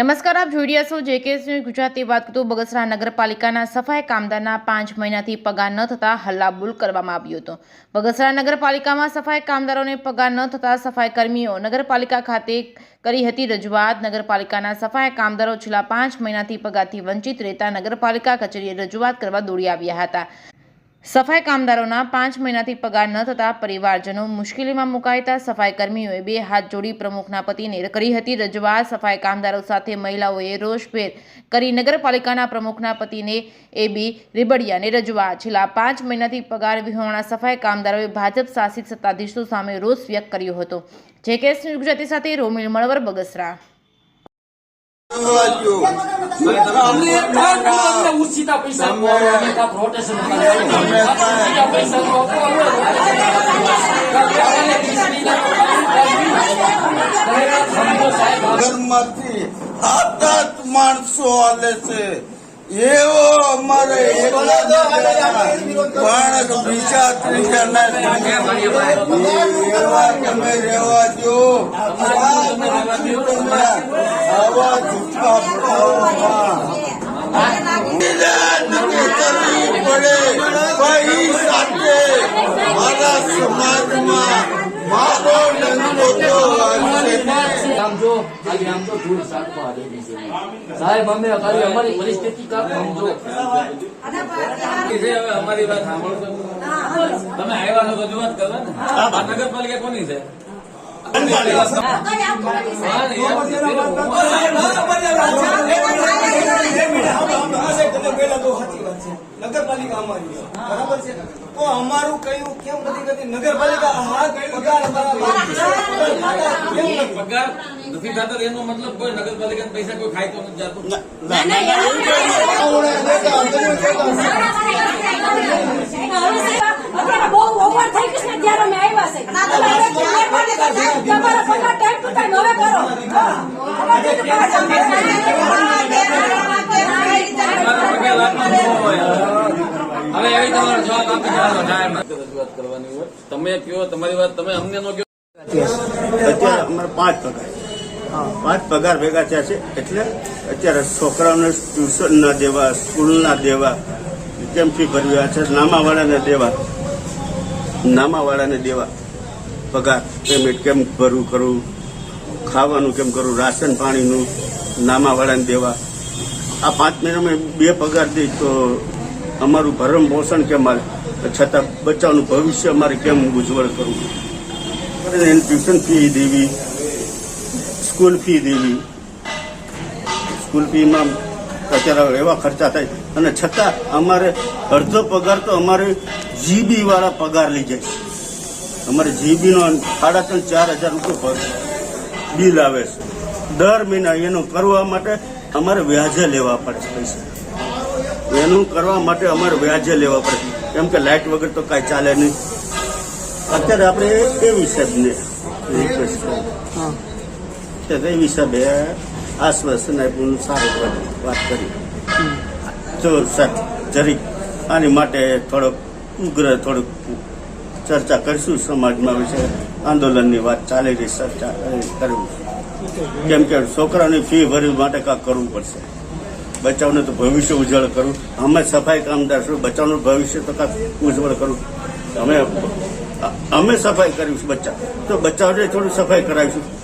નમસ્કાર, આપ જોઈ રહ્યા છો ન્યૂઝ ગુજરાતી વાત કરતું બગસરા નગરપાલિકાના સફાઈ કામદારના પાંચ મહિનાથી પગાર ન થતા હલ્લાબુલ કરવામાં આવ્યો હતો. બગસરા નગરપાલિકામાં સફાઈ કામદારોને પગાર ન થતા સફાઈ કર્મીઓ નગરપાલિકા ખાતે કરી હતી રજૂઆત. નગરપાલિકાના સફાઈ કામદારો છેલ્લા પાંચ મહિનાથી પગારથી વંચિત રહેતા નગરપાલિકા કચેરીએ રજૂઆત કરવા દોડી આવ્યા હતા. સફાઈ કામદારોના પાંચ મહિનાથી પગાર ન થતા પરિવારજનો મુશ્કેલીમાં મુકાયતા સફાઈ કર્મીઓએ બે હાથ જોડી પ્રમુખના પતિને કરી હતી રજૂઆત. સફાઈ કામદારો સાથે મહિલાઓએ રોષભેર કરી નગરપાલિકાના પ્રમુખના પતિને એ બી રીબડિયાને રજૂઆત. છેલ્લા પાંચ મહિનાથી પગાર વિહોણા સફાઈ કામદારોએ ભાજપ શાસિત સત્તાધીશો સામે રોષ વ્યક્ત કર્યો હતો. જે કેસ ગુજરાતી સાથે રોમિલ મળવર બગસરા. ઉછીતા પૈસા આ ઘરમાંથી સાત આઠ માણસો હાલે છે. એવો અમારે પણ બીજા ત્રીજાના એવા તમે રહેવા દો આવા જૂઠા ભાવમાં નક્કી કરવી પડે ભાઈ સાથે મારા સમાજમાં મારો ડંકો તો વાગશે નહીં. આમ જો, ખાલી આમ જો ધૂળ સાટવા આવી છે. સાહેબ અમે ખાલી અમારી પરિસ્થિતિ કાંઈક આમ જો. છે હવે અમારી વાત સાંભળો તમે આવ્યા છો રજૂઆત કરો ને. આ નગરપાલિકા કોની છે હા, ને યાર, નગરપાલિકા અમારી બરાબર છે તો અમારું કયું કેમ નથી નગરપાલિકા હા પગાર અમારા પગાર નથી થતો એનો મતલબ કોઈ નગરપાલિકાના પૈસા કોઈ ખાય તો નથી જતું બહુ ઓવર થઈ ગયું છે ત્યારે અમે આવ્યા છે તમારા પગાર ટાઈમ ટુ ટાઈમ હવે કરો તમારા પગાર લાગવાનો ન હોય હવે એવી તમારો જવાબ આપી દેવાનો જાહેરમાં. રજૂઆત કરવાની હોય તમે કયો તમારી વાત તમે અમને નો કયો. અત્યારે અમારે પાંચ પગાર પાંચ પગાર ભેગા થયા છે એટલે અત્યારે છોકરાઓને ટ્યુશનના દેવા સ્કૂલના દેવા કેમ ફી ભરવી છે નામાવાળાને દેવા નામાવાળાને દેવા પગાર પેમેન્ટ કેમ ભરવું કરવું ખાવાનું કેમ કરવું રાશન પાણીનું નામાવાળાને દેવા. આ પાંચ મહિનામાં બે પગાર દઈ તો અમારું ભરણ પોષણ કેમ આવે છતાં બચ્ચાનું ભવિષ્ય અમારે કેમ ઉજ્જવળ કરવું એને ટ્યુશન ફી દેવી, સ્કૂલ ફી દેવી. સ્કૂલ ફીમાં અત્યારે એવા ખર્ચા થાય. અને છતાં અમારે અડધો પગાર તો અમારે જીબી વાળા પગાર લઈ જાય અમારે જીબીનો સાડા ત્રણ, ચાર હજાર રૂપિયા બિલ આવે છે. દર મહિના એનો કરવા માટે અમારે વ્યાજે લેવા પડે પૈસા. એનું કરવા માટે અમારે વ્યાજે લેવા પડે. કેમ કે લાઇટ વગર તો કાંઈ ચાલે નહીં. અત્યારે આપણે એ હિસાબને રિક્વેસ્ટ તો એ વિષે આશ્વાસન આપ્યું સારું વાત કરી જો સર જરી આની માટે થોડોક ઉગ્ર થોડુંક ચર્ચા કરીશું સમાજમાં વિશે. આંદોલનની વાત ચાલી રહી ચર્ચા કરવી કેમ કે છોકરાની ફી ભરવી માટે કાંક કરવું પડશે. બચાવને તો ભવિષ્ય ઉજ્જવળ કરું. અમે સફાઈ કામદાર છું, બચાવનું ભવિષ્ય તો ઉજ્જવળ કરું. અમે અમે સફાઈ કરીશું બચ્ચા. તો બચ્ચાઓને થોડું સફાઈ કરાવીશું.